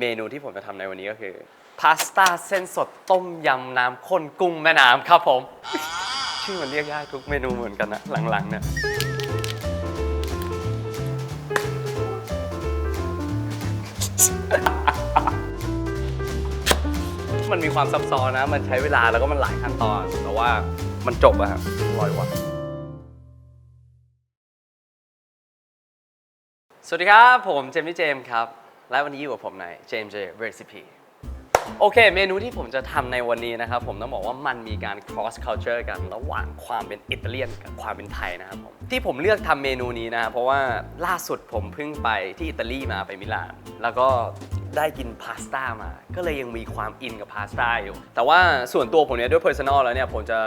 เมนูที่ผมจะทำในวันนี้ก็คือพาสต้าเส้นสดต้มยำน้ำข้นกุ้งแม่น้ำครับผม ชื่อมันเรียกยากทุกเมนูเหมือนกันนะหลังๆเนี่ยมันมีความซับซ้อนนะ มันใช้เวลาแล้วก็มันหลายขั้นตอน แต่ว่ามันจบอะครับอร่อยว่ะสวัสดีครับ ผมเจมส์เจมส์ครับ และวันนี้อยู่กับผมใน JMJ Recipe โอเค เมนูที่ผมจะทำในวันนี้นะครับ ผมต้องบอกว่ามันมีการ cross culture กัน ระหว่างความเป็นอิตาเลียนกับความเป็นไทยนะครับผมที่ผมเลือกทำเมนูนี้นะครับเพราะว่าล่าสุดผมเพิ่งไปที่อิตาลีมาไปมิลานแล้วก็ได้กินพาสต้ามา ก็เลยยังมีความอินกับพาสต้าอยู่ แต่ว่าส่วนตัวผมเนี่ยด้วย personal แล้วเนี่ยผมจะ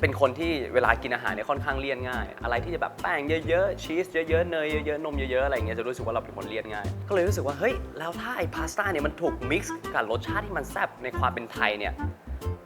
เป็นคนที่เวลากินอาหารเนี่ยค่อนข้างเลี่ยนง่าย อะไรที่จะแบบแป้งเยอะๆชีสเยอะๆเนยเยอะๆนมเยอะๆอะไรอย่างเงี้ยจะรู้สึกว่าเราเป็นคนเลี่ยนง่าย ก็เลยรู้สึกว่าเฮ้ยแล้วถ้าไอพาสต้าเนี่ยมันถูกมิกซ์กับรสชาติที่มันแซบในความเป็นไทยเนี่ย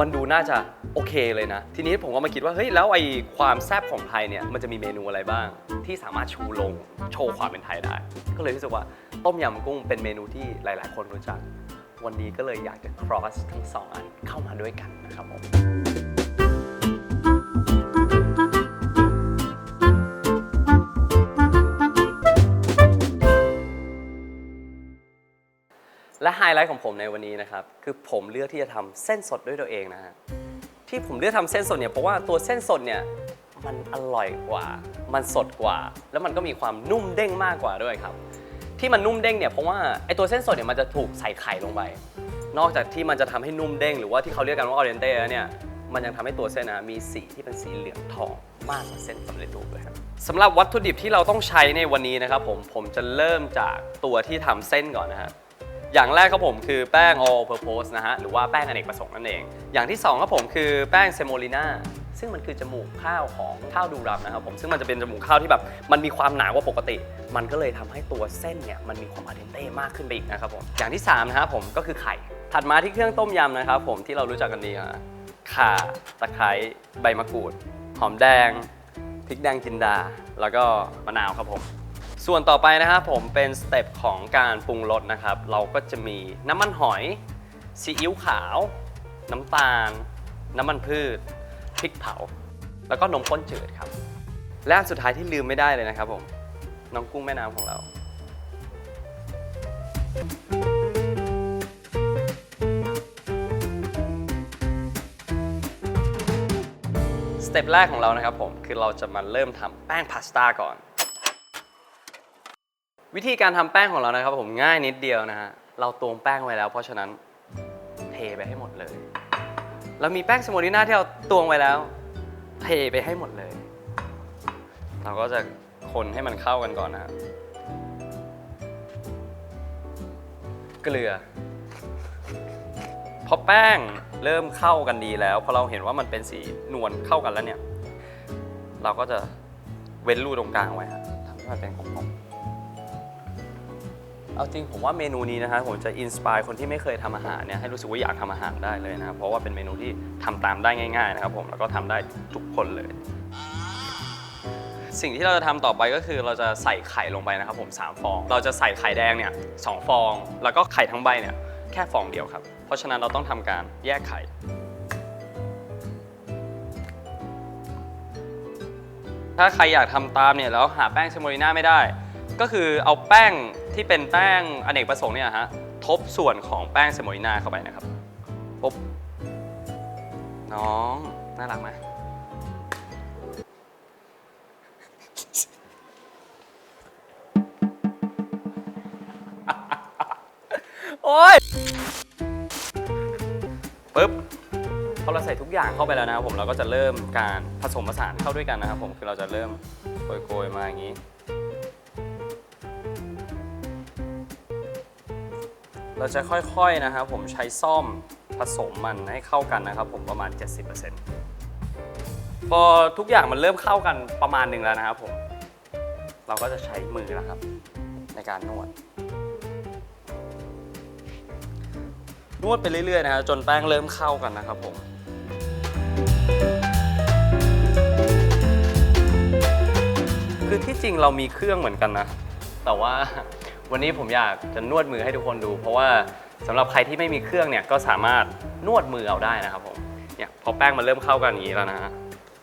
มันดูน่าจะโอเคเลยนะ ทีนี้ผมก็มาคิดว่าเฮ้ยแล้วไอ้ความแซบของไทยเนี่ยมันจะมีเมนูอะไรบ้าง ที่สามารถชูลงโชว์ความเป็นไทยได้ ก็เลยรู้สึกว่าต้มยำกุ้งเป็นเมนูที่หลาย ๆ คนรู้จัก วันนี้ก็เลยอยากจะ cross ทั้งสองอันเข้ามาด้วยกันนะครับผม ไฮไลท์ของผมในวันนี้นะครับ คือผมเลือกที่จะทำเส้นสดด้วยตัวเองนะฮะที่ผมเลือกทำเส้นสดเนี่ยเพราะว่าตัวเส้นสดเนี่ยมันอร่อยกว่า มันสดกว่า แล้วมันก็มีความนุ่มเด้งมากกว่าด้วยครับ ที่มันนุ่มเด้งเนี่ยเพราะว่าไอตัวเส้นสดเนี่ยมันจะถูกใส่ไข่ลงไป นอกจากที่มันจะทำให้นุ่มเด้งหรือว่าที่เขาเรียกกันว่าออเรนเต้แล้วเนี่ยมันยังทำให้ตัวเส้นนะมีสีที่เป็นสีเหลืองทองมากกว่าเส้นสำเร็จรูปเลยครับสำหรับวัตถุดิบที่เราต้องใช้ในวันนี้นะครับผมผมจะเริ่มจากตัวที่ทำเส้นก่อนนะฮะ อย่างแรกครับผมคือแป้ง all purpose นะฮะ หรือว่าแป้งอเนกประสงค์นั่นเอง อย่างที่2ครับผมคือแป้งเซโมลิน่าซึ่งมันคือจมูกข้าวของข้าวดูรับนะครับผมซึ่งมันจะเป็นจมูกข้าวที่แบบมันมีความหนากว่าปกติ มันก็เลยทำให้ตัวเส้นเนี่ยมันมีความอาเดนเต้มากขึ้นไปอีกนะครับผมอย่างที่3นะครับผมก็คือไข่ ถัดมาที่เครื่องต้มยำนะครับผมที่เรารู้จักกันดีฮะข่าตะไคร้ใบมะกรูด หอมแดงพริกแดงจินดา แล้วก็มะนาวครับผม ส่วนต่อไปนะครับผมเป็นสเต็ปของการปรุงรสนะครับ เราก็จะมีน้ำมันหอยซีอิ๊วขาว น้ำตาล น้ำมันพืชพริกเผา แล้วก็นมข้นจืดครับ และอันสุดท้ายที่ลืมไม่ได้เลยนะครับผมน้องกุ้งแม่น้ำของเรา สเต็ปแรกของเรานะครับผมคือเราจะมาเริ่มทำแป้งพาสต้าก่อน วิธีการทำแป้งของเรานะครับ ผมง่ายนิดเดียวนะฮะเราตวงแป้งไว้แล้ว เพราะฉะนั้นเทไปให้หมดเลย เรามีแป้งสโมลิน่าที่เราตวงไว้แล้ว เทไปให้หมดเลย เราก็จะคนให้มันเข้ากันก่อนนะฮะเกลือ พอแป้งเริ่มเข้ากันดีแล้วพอเราเห็นว่ามันเป็นสีนวลเข้ากันแล้วเนี่ย เราก็จะเว้นรูตรงกลางไว้ฮะทำให้มันเป็นกลมๆ เอาจริงผมว่าเมนูนี้นะฮะผมจะอินสปายคนที่ไม่เคยทำอาหารเนี่ยให้รู้สึกว่าอยากทำอาหารได้เลยนะครับเพราะว่าเป็นเมนูที่ทำตามได้ง่ายๆนะครับผมแล้วก็ทำได้ทุกคนเลย สิ่งที่เราจะทำต่อไปก็คือเราจะใส่ไข่ลงไปนะครับผม3ฟอง เราจะใส่ไข่แดงเนี่ยสองฟอง แล้วก็ไข่ทั้งใบเนี่ยแค่ฟองเดียวครับ เพราะฉะนั้นเราต้องทำการแยกไข่ถ้าใครอยากทำตามเนี่ยแล้วหาแป้งเซโมลิน่าไม่ได้ ก็คือเอาแป้งที่เป็นแป้งอเนกประสงค์เนี่ยฮะทบส่วนของแป้งเซโมลิน่าเข้าไปนะครับปุ๊บน้อง น่ารักไหมโอ้ยปึ๊บพอเราใส่ทุกอย่างเข้าไปแล้วนะครับผมเราก็จะเริ่มการผสมผสานเข้าด้วยกันนะครับผมคือเราจะเริ่มโกยๆมาอย่างนี้ เราจะค่อยๆนะครับผมใช้ซ่อมผสมมันให้เข้ากันนะครับผมประมาณ 70%พอทุกอย่างมันเริ่มเข้ากันประมาณหนึ่งแล้วนะครับผม เราก็จะใช้มือแล้วครับ ในการนวด นวดไปเรื่อยๆนะครับจนแป้งเริ่มเข้ากันนะครับผมคือที่จริงเรามีเครื่องเหมือนกันนะ แต่ว่า วันนี้ผมอยากจะนวดมือให้ทุกคนดู เพราะว่าสำหรับใครที่ไม่มีเครื่องเนี่ยก็สามารถนวดมือเอาได้นะครับผมเนี่ยพอแป้งมันเริ่มเข้ากันอย่างนี้แล้วนะฮะ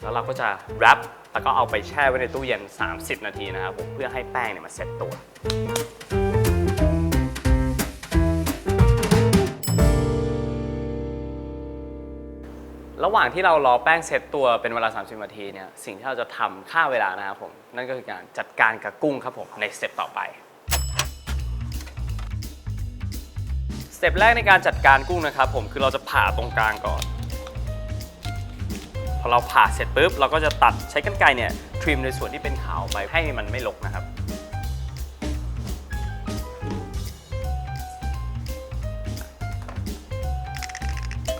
แล้วเราก็จะแรปแล้วก็เอาไปแช่ไว้ในตู้เย็น 30 นาทีนะครับผมเพื่อให้แป้งเนี่ยมันเซ็ตตัวระหว่างที่เรารอแป้งเซตตัวเป็นเวลา 30 นาทีเนี่ยสิ่งที่เราจะทำค่าเวลานะครับผม นั่นก็คือการจัดการกับกุ้งครับผม ในสเต็ปต่อไป เต็ปแรกในการจัดการกุ้งนะครับ ผมคือเราจะผ่าตรงกลางก่อน พอเราผ่าเสร็จปุ๊บเราก็จะตัดใช้กรรไกรเนี่ยทริมในส่วนที่เป็นขาวไปให้มันไม่รกนะครับ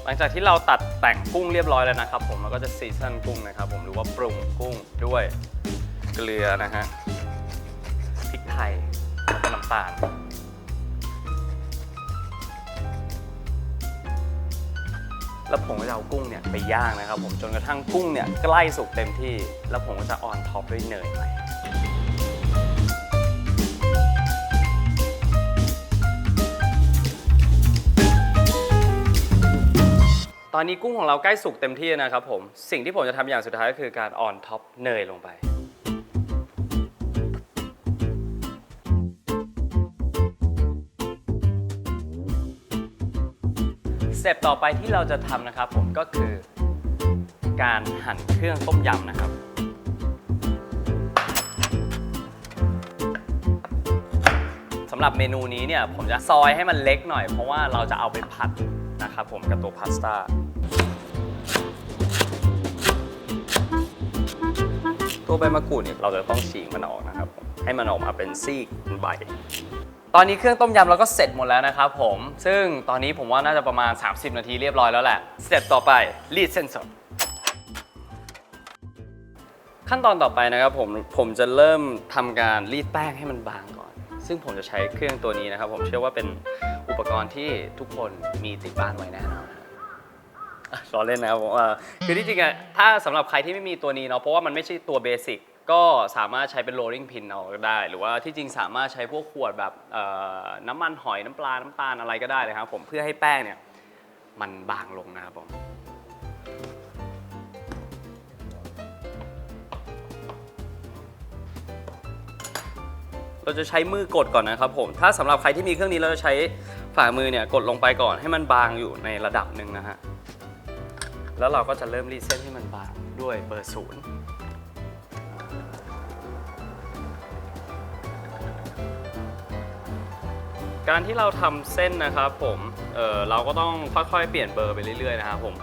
หลังจากที่เราตัดแต่งกุ้งเรียบร้อยแล้วนะครับ ผมเราก็จะซีซันกุ้งนะครับ ผมหรือว่าปรุงกุ้งด้วยเกลือนะฮะพริกไทยแล้วก็น้ำตาล แล้วผมก็จะเอากุ้งเนี่ยไปย่างนะครับผมจนกระทั่งกุ้งเนี่ยใกล้สุกเต็มที่ แล้วผมก็จะออนท็อปด้วยเนยไปตอนนี้กุ้งของเราใกล้สุกเต็มที่นะครับผม สิ่งที่ผมจะทำอย่างสุดท้ายก็คือการออนท็อปเนยลงไป เต็ปต่อไปที่เราจะทำนะครับผมก็คือ การหั่นเครื่องต้มยำนะครับ สำหรับเมนูนี้เนี่ยผมจะซอยให้มันเล็กหน่อย เพราะว่าเราจะเอาไปผัดนะครับผมกับตัวพาสต้าตัวใบมะกรูดเนี่ยเราจะต้องฉีกมันออกนะครับผมให้มันออกมาเป็นซีกเป็นใบ ตอนนี้เครื่องต้มยำเราก็เสร็จหมดแล้วนะครับผม ซึ่งตอนนี้ผมว่าน่าจะประมาณ 30 นาทีเรียบร้อยแล้วแหละ สเต็ปต่อไปรีดเส้นสด ขั้นตอนต่อไปนะครับผม ผมจะเริ่มทำการรีดแป้งให้มันบางก่อน ซึ่งผมจะใช้เครื่องตัวนี้นะครับ ผมเชื่อว่าเป็นอุปกรณ์ที่ทุกคนมีติดบ้านไว้แน่นอนอะล้อเล่นนะครับผมว่าคือที่จริงอะถ้าสำหรับใครที่ไม่มีตัวนี้เนาะ เพราะว่ามันไม่ใช่ตัวเบสิก ก็สามารถใช้เป็น rolling pin เอาก็ได้ หรือว่าที่จริงสามารถใช้พวกขวดแบบเอ่อน้ำมันหอยน้ำปลา น้ำตาลอะไรก็ได้เลยครับผมเพื่อให้แป้งเนี่ยมันบางลงนะครับผมเราจะใช้มือกดก่อนนะครับผม ถ้าสำหรับใครที่มีเครื่องนี้เราจะใช้ฝ่ามือเนี่ยกดลงไปก่อนให้มันบางอยู่ในระดับหนึ่งนะฮะ แล้วเราก็จะเริ่มรีดเส้นให้มันบางด้วยเบอร์ศูนย์ การที่เราทำเส้นนะครับผมเออเราก็ต้องค่อยๆ เปลี่ยนเบอร์ไปเรื่อยๆนะครับผม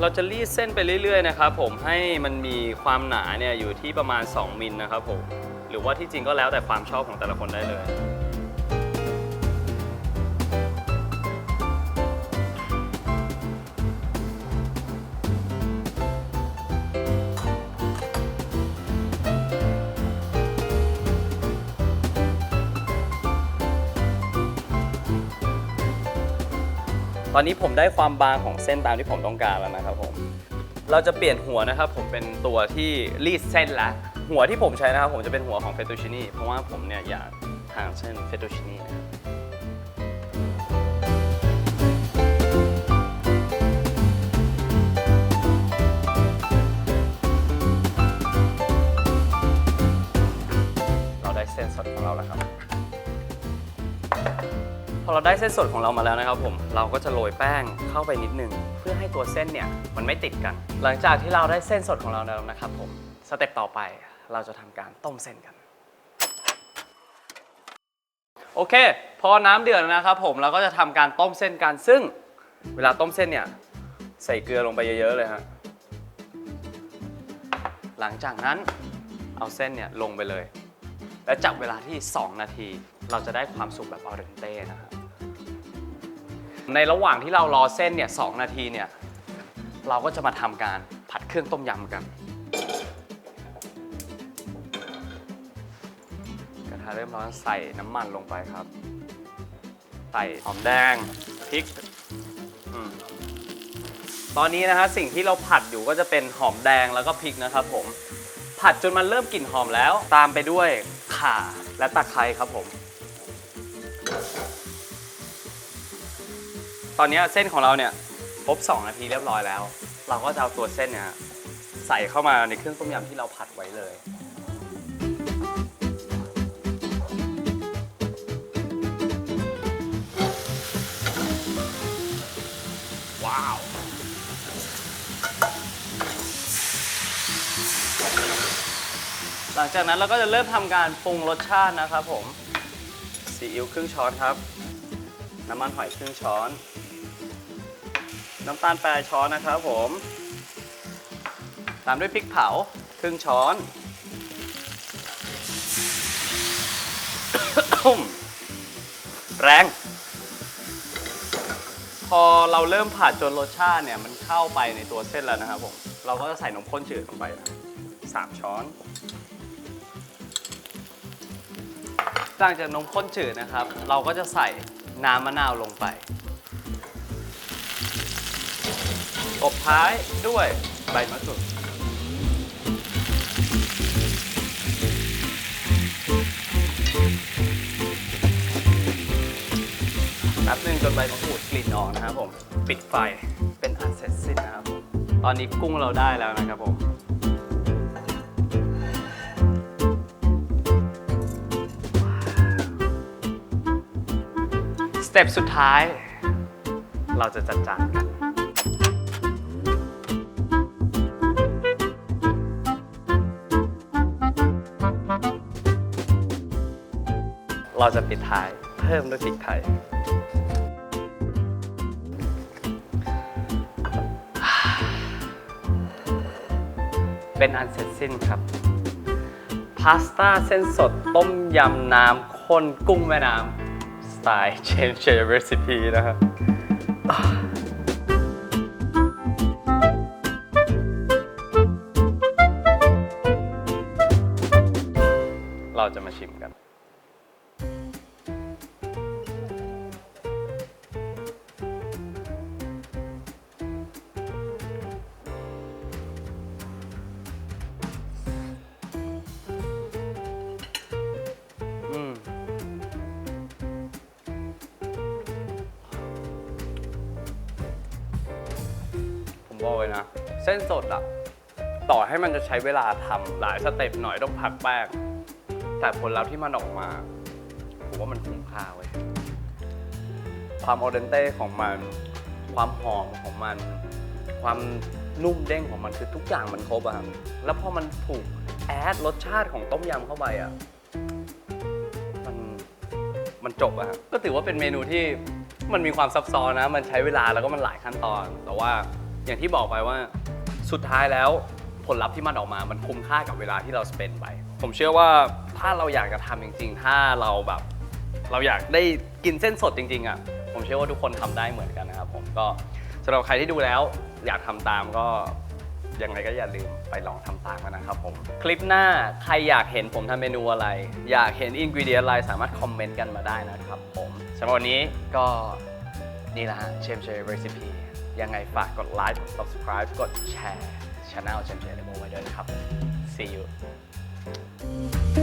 เราจะรีดเส้นไปเรื่อยๆนะครับผมให้มันมีความหนาเนี่ยอยู่ที่ประมาณ 2มิลนะครับผมหรือว่าที่จริงก็แล้วแต่ความชอบของแต่ละคนได้เลย ตอนนี้ผมได้ความบางของเส้นตามที่ผมต้องการแล้วนะครับผม เราจะเปลี่ยนหัวนะครับ ผมเป็นตัวที่รีดเส้นละ หัวที่ผมใช้นะครับ ผมจะเป็นหัวของเฟตูชินีเพราะว่าผมเนี่ยอยากทานเส้นเฟตูชินีนะครับเราได้เส้นสดของเราแล้วครับ พอเราได้เส้นสดของเรามาแล้วนะครับผม เราก็จะโรยแป้งเข้าไปนิดนึง เพื่อให้ตัวเส้นเนี่ยมันไม่ติดกัน หลังจากที่เราได้เส้นสดของเราแล้วนะครับผม สเต็ปต่อไปเราจะทำการต้มเส้นกัน โอเค พอน้ำเดือดนะครับผมเราก็จะทำการต้มเส้นกัน ซึ่งเวลาต้มเส้นเนี่ยใส่เกลือลงไปเยอะๆเลยฮะ หลังจากนั้นเอาเส้นเนี่ยลงไปเลย และจับเวลาที่ 2 นาที เราจะได้ความสุกแบบออเรนเต้นะครับ ในระหว่างที่เรารอเส้นเนี่ยสนาทีเนี่ย เราก็จะมาทำการผัดเครื่องต้มยำกัน กระทะเริ่มร้อนใส่น้ำมันลงไปครับ ใส่หอมแดงพริกอืมตอนนี้นะฮะสิ่งที่เราผัดอยู่ก็จะเป็นหอมแดงแล้วก็พริกนะครับผม ผัดจนมันเริ่มกลิ่นหอมแล้ว ตามไปด้วยข่าและตะไคร้ครับผม ตอนนี้เส้นของเราเนี่ยครบ2นาทีเรียบร้อยแล้ว เราก็จะเอาตัวเส้นเนี่ยใส่เข้ามาในเครื่องต้มยำที่เราผัดไว้เลย ว้าว หลังจากนั้นเราก็จะเริ่มทำการปรุงรสชาตินะครับผมซีอิ๊วครึ่งช้อนครับ น้ำมันหอยครึ่งช้อน น้ำตาลปลายช้อนนะครับผม ตามด้วยพริกเผาครึ่งช้อน แรง พอเราเริ่มผัดจนรสชาติเนี่ย มันเข้าไปในตัวเส้นแล้วนะครับผม เราก็จะใส่นมข้นจืดลงไปนะสามช้อนหลังจากนมข้นจืดนะครับ เราก็จะใส่น้ำมะนาวลงไป บท้ายด้วยใบมะกรูดแป๊บหนึ่งจนใบมะกรูดกลิ่นออกนะครับผม ปิดไฟเป็นอันเสร็จสิ้นนะครับ ตอนนี้กุ้งเราได้แล้วนะครับผมสเต็ปสุดท้าย เราจะจัดจาน เราจะปิดท้ายเพิ่มด้วยพริกไทย เป็นอันเสร็จสิ้นครับ พาสต้าเส้นสดต้มยำน้ำข้นกุ้งแม่น้ำ สไตล์เชนเชอร์รีสิปีนะครับ ผมบอกเลยนะ เส้นสดอะต่อให้มันจะใช้เวลาทำหลายสเต็ปหน่อยต้องพักแป้ง แต่ผลลัพธ์ที่มันออกมา ผมว่ามันคุ้มค่าเว้ย ความออเดนเต้ของมัน ความหอมของมัน ความนุ่มเด้งของมันคือทุกอย่างมันครบอะครับแล้วพอมันถูกแอดรสชาติของต้มยำเข้าไปอะมันมันจบอะครับก็ถือว่าเป็นเมนูที่มันมีความซับซ้อนนะ มันใช้เวลาแล้วก็มันหลายขั้นตอน แต่ว่า อย่างที่บอกไปว่าสุดท้ายแล้วผลลัพธ์ที่มันออกมา มันคุ้มค่ากับเวลาที่เราสเปนไป ผมเชื่อว่าถ้าเราอยากจะทำจริง ๆ ถ้าเราแบบ เราอยากได้กินเส้นสดจริง ๆ อะ ผมเชื่อว่าทุกคนทำได้เหมือนกันนะครับผมก็สำหรับใครที่ดูแล้ว อยากทำตามก็ยังไงก็อย่าลืมไปลองทำตามกันนะครับผม คลิปหน้าใครอยากเห็นผมทำเมนูอะไร อยากเห็นอินกิเดียอะไรสามารถคอมเมนต์กันมาได้นะครับผมสำหรับวันนี้ก็นี่แหละเชมเชยเรซิปี ยังไงฝากกดไลค์กด subscribe กดแชร์ช anel เจมส์เชยเลโมไว้ด้วยนะครับ see you